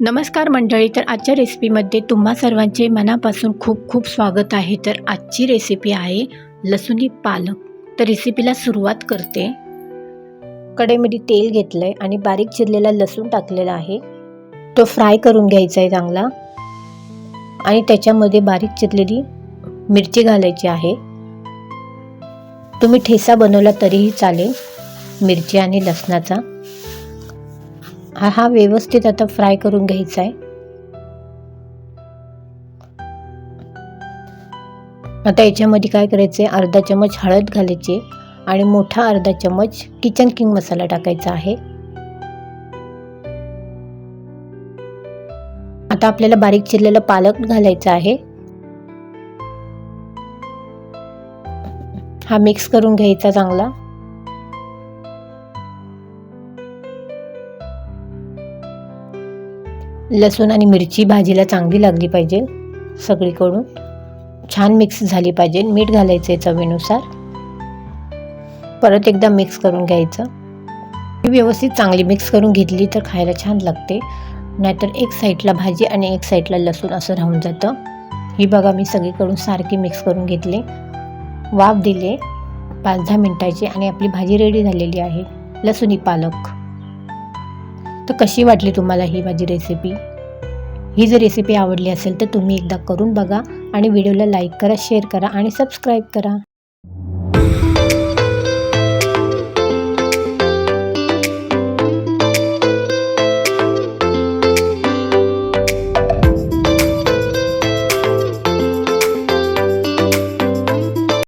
नमस्कार मंडळी तर आजच्या रेसिपीमध्ये तुम्हा सर्वांचे मनापासून खूप खूप स्वागत आहे. तर आजची रेसिपी आहे लसुणी पालक. तर रेसिपीला सुरुवात करते. कढईमध्ये तेल घेतलं आहे आणि बारीक चिरलेला लसूण टाकलेला आहे. तो फ्राय करून घ्यायचा आहे चांगला. आणि त्याच्यामध्ये बारीक चिरलेली मिरची घालायची आहे. तुम्ही ठेसा बनवला तरीही चालेल मिरची आणि लसणाचा. हा व्यवस्थित आता फ्राय करून घ्यायचा आहे. आता याच्यामध्ये काय करायचं आहे अर्धा चमच हळद घालायची आणि मोठा अर्धा चमच किचन किंग मसाला टाकायचा आहे. आता आपल्याला बारीक चिरलेला पालक घालायचा आहे. हा मिक्स करून घ्यायचा चांगला. लसूण आणि मिरची भाजीला चांगली लागली पाहिजे सगळीकडून. छान मिक्स झाली पाहिजे. मीठ घालायचं आहे चवीनुसार. परत एकदा मिक्स करून घ्यायचं. ही व्यवस्थित चांगली मिक्स करून घेतली तर खायला छान लागते. नाहीतर एक साईडला भाजी आणि एक साईडला लसूण असं राहून जातं. ही बघा मी सगळीकडून सारखी मिक्स करून घेतले. वाफ दिले. पाच दहा मिनटाची आणि आपली भाजी रेडी झालेली आहे. लसुणी पालक. तर कशी वाटली तुम्हाला ही माझी रेसिपी ही जर रेसिपी आवडली असेल तर तुम्ही एकदा करून बघा आणि व्हिडिओला लाईक करा शेअर करा आणि सबस्क्राईब करा.